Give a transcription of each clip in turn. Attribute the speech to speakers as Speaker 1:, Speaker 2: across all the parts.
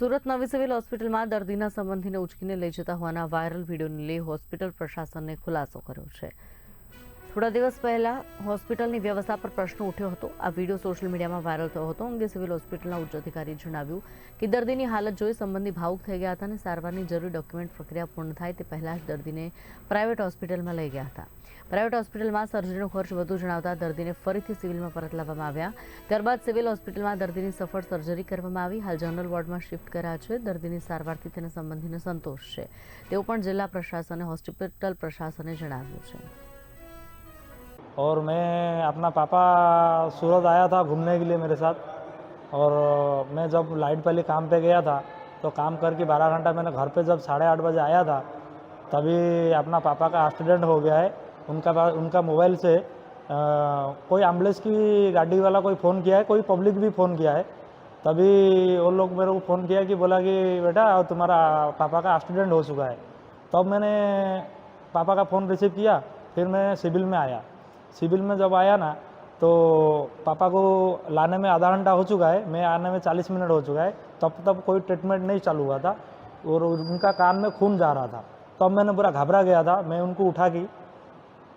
Speaker 1: સુરત નવી સિવિલ હોસ્પિટલમાં દર્દીના સંબંધીને ઉચકીને લઈ જતા હોવાના વાયરલ વિડીયોને લઈ હોસ્પિટલ પ્રશાસને ખુલાસો કર્યો છે. થોડા દિવસ પહેલા હોસ્પિટલની વ્યવસ્થા પર પ્રશ્ન ઉઠ્યો હતો. આ વીડિયો સોશિયલ મીડિયામાં વાયરલ થયો હતો. અંગે સિવિલ હોસ્પિટલના ઉચ્ચ અધિકારીએ જણાવ્યું કે દર્દીની હાલત જોઈ સંબંધી ભાવુક થઈ ગયા હતા અને સારવારની જરૂરી ડોક્યુમેન્ટ પ્રક્રિયા પૂર્ણ થાય તે પહેલાં જ દર્દીને પ્રાઇવેટ હોસ્પિટલમાં લઈ ગયા હતા. પ્રાઇવેટ હોસ્પિટલમાં સર્જરીનો ખર્ચ વધુ જણાવતા દર્દીને ફરીથી સિવિલમાં પરત લાવવામાં આવ્યા. ત્યારબાદ સિવિલ હોસ્પિટલમાં દર્દીની સફળ સર્જરી કરવામાં આવી. હાલ જનરલ વોર્ડમાં શિફ્ટ કર્યા છે. દર્દીની સારવારથી તેના સંબંધીને સંતોષ છે. તેવું પણ જિલ્લા પ્રશાસન હોસ્પિટલ પ્રશાસને જણાવ્યું છે.
Speaker 2: और मैं अपना पापा सूरत आया था घूमने के लिए मेरे साथ। और मैं जब लाइट पहले काम पे गया था तो काम करके बारह घंटा मैंने घर पे जब साढ़े आठ बजे आया था तभी अपना पापा का एक्सीडेंट हो गया है। उनका उनका मोबाइल से अ, कोई एंबुलेंस की गाड़ी वाला कोई फ़ोन किया है कोई पब्लिक भी फ़ोन किया है। तभी वो लोग मेरे को फ़ोन किया कि बोला कि बेटा तुम्हारा पापा का एक्सीडेंट हो चुका है। तब मैंने पापा का फ़ोन रिसीव किया फिर मैं सिविल में आया। सिविल में जब आया ना तो पापा को लाने में आधा घंटा हो चुका है, मैं आने में चालीस मिनट हो चुका है, तब तब कोई ट्रीटमेंट नहीं चालू हुआ था, और उनका कान में खून जा रहा था। तब मैंने पूरा घबरा गया था, मैं उनको उठा की,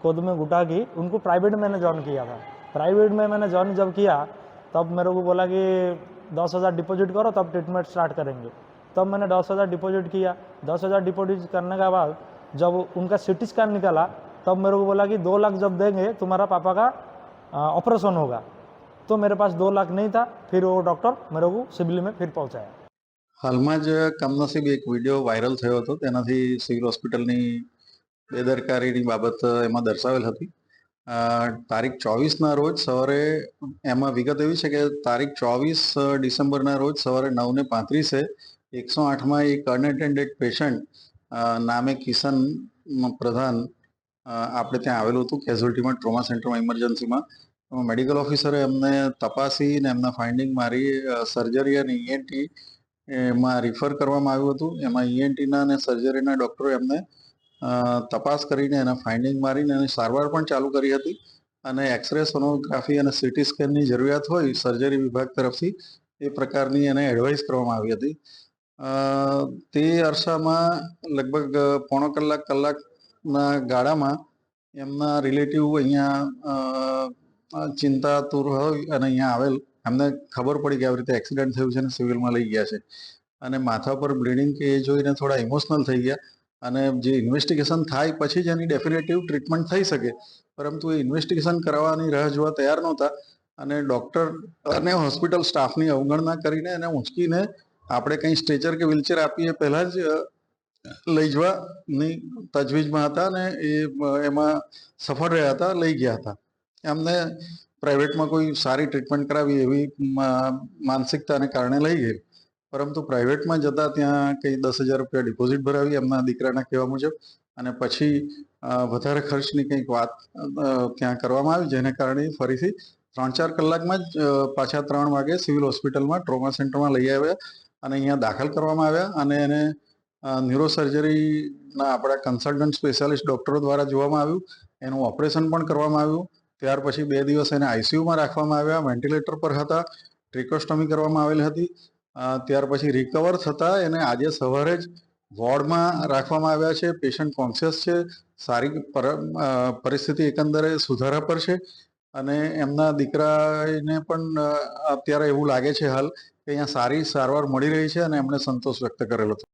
Speaker 2: गोद में उठा की, उनको प्राइवेट मैंने ज्वाइन किया था। प्राइवेट में मैंने ज्वाइन जब किया, तब मेरे को बोला कि दस हज़ार डिपॉजिट करो, तब ट्रीटमेंट स्टार्ट करेंगे। तब मैंने दस हज़ार डिपोजिट किया। दस हज़ार डिपॉजिट करने के बाद, जब उनका सिटी स्कैन निकाला तब मेरे को बोला कि दो लाख जब देंगे तुम्हारा पापा का ऑपरेशन होगा तो मेरे पास दो लाख नहीं था फिर वो डॉक्टर मेरे को सिविल में फिर पहुंचाया
Speaker 3: હાલમાં જ કમનસીબ એક વિડીયો વાયરલ થયો હતો તેનાથી સિવિલ હોસ્પિટલની બેદરકારીની બાબત એમાં દર્શાવેલ હતી અ, તારીખ ચોવીસના રોજ સવારે એમાં વિગત એવી છે કે તારીખ ચોવીસ ડિસેમ્બરના રોજ સવારે નવને પાંત્રીસે એકસો આઠમાં એક અનએટેન્ડેડ પેશન્ટ નામે કિશન પ્રધાન અ, આપણે ત્યાં આવેલું હતું કેઝ્યુઅલ્ટીમાં ટ્રોમા સેન્ટરમાં ઇમરજન્સીમાં મેડિકલ ઓફિસરે એમને તપાસી ને એમના ફાઇન્ડિંગ મારી સર્જરી અને ઈએનટી એમાં રિફર કરવામાં આવ્યું હતું. એમાં ઈએનટીના અને સર્જરીના ડૉક્ટરો એમને તપાસ કરીને એના ફાઇન્ડિંગ મારીને એની સારવાર પણ ચાલુ કરી હતી. અને એક્સરે સોનોગ્રાફી અને સીટી સ્કેનની જરૂરિયાત હોય સર્જરી વિભાગ તરફથી, એ પ્રકારની એને એડવાઇસ કરવામાં આવી હતી. તે અરસામાં લગભગ પોણો કલાક કલાક કલાકના ગાળામાં એમના રિલેટિવ અહીંયા ચિંતાતુર હોય અને અહીંયા આવેલ. એમને ખબર પડી કે આવી રીતે એક્સિડન્ટ થયું છે અને સિવિલમાં લઈ ગયા છે. અને માથા પર બ્લીડિંગ કે એ જોઈને થોડા ઇમોશનલ થઈ ગયા. અને જે ઇન્વેસ્ટિગેશન થાય પછી જ એની ડેફિનેટિવ ટ્રીટમેન્ટ થઈ શકે. પરંતુ એ ઇન્વેસ્ટિગેશન કરાવવાની રાહ જોવા તૈયાર નહોતા. અને ડૉક્ટર અને હોસ્પિટલ સ્ટાફની અવગણના કરીને એને ઊંચકીને આપણે કંઈ સ્ટ્રેચર કે વ્હીલચેર આપીએ પહેલાં જ લઈ જવાની તજવીજમાં હતા અને એ, એમાં સફળ રહ્યા હતા, લઈ ગયા હતા. એમને પ્રાઇવેટમાં કોઈ સારી ટ્રીટમેન્ટ કરાવી એવી માનસિકતાને કારણે લઈ ગઈ. પરંતુ પ્રાઇવેટમાં જતા ત્યાં કંઈ દસ હજાર રૂપિયા ડિપોઝિટ ભરાવી એમના દીકરાના કહેવા મુજબ અને પછી વધારે ખર્ચની કંઈક વાત ત્યાં કરવામાં આવી જેને કારણે ફરીથી ત્રણ ચાર કલાકમાં જ પાછા ત્રણ વાગે સિવિલ હોસ્પિટલમાં ટ્રોમા સેન્ટરમાં લઈ આવ્યા અને અહીંયા દાખલ કરવામાં આવ્યા અને એને ન્યુરો સર્જરીના આપણા કન્સલ્ટન્ટ સ્પેશિયાલિસ્ટ ડૉક્ટરો દ્વારા જોવામાં આવ્યું. એનું ઓપરેશન પણ કરવામાં આવ્યું. ત્યાર પછી બે દિવસ એને આઈસીયુમાં રાખવામાં આવ્યા. વેન્ટિલેટર પર હતા. ટ્રિકોસ્ટમી કરવામાં આવેલી હતી. ત્યાર પછી રિકવર થતાં એને આજે સવારે જ વોર્ડમાં રાખવામાં આવ્યા છે. પેશન્ટ કોન્શિયસ છે. સારી પર પરિસ્થિતિ એકંદરે સુધારા પર છે. અને એમના દીકરાને પણ અત્યારે એવું લાગે છે હાલ કે અહીંયા સારી સારવાર મળી રહી છે અને એમણે સંતોષ વ્યક્ત કરેલો હતો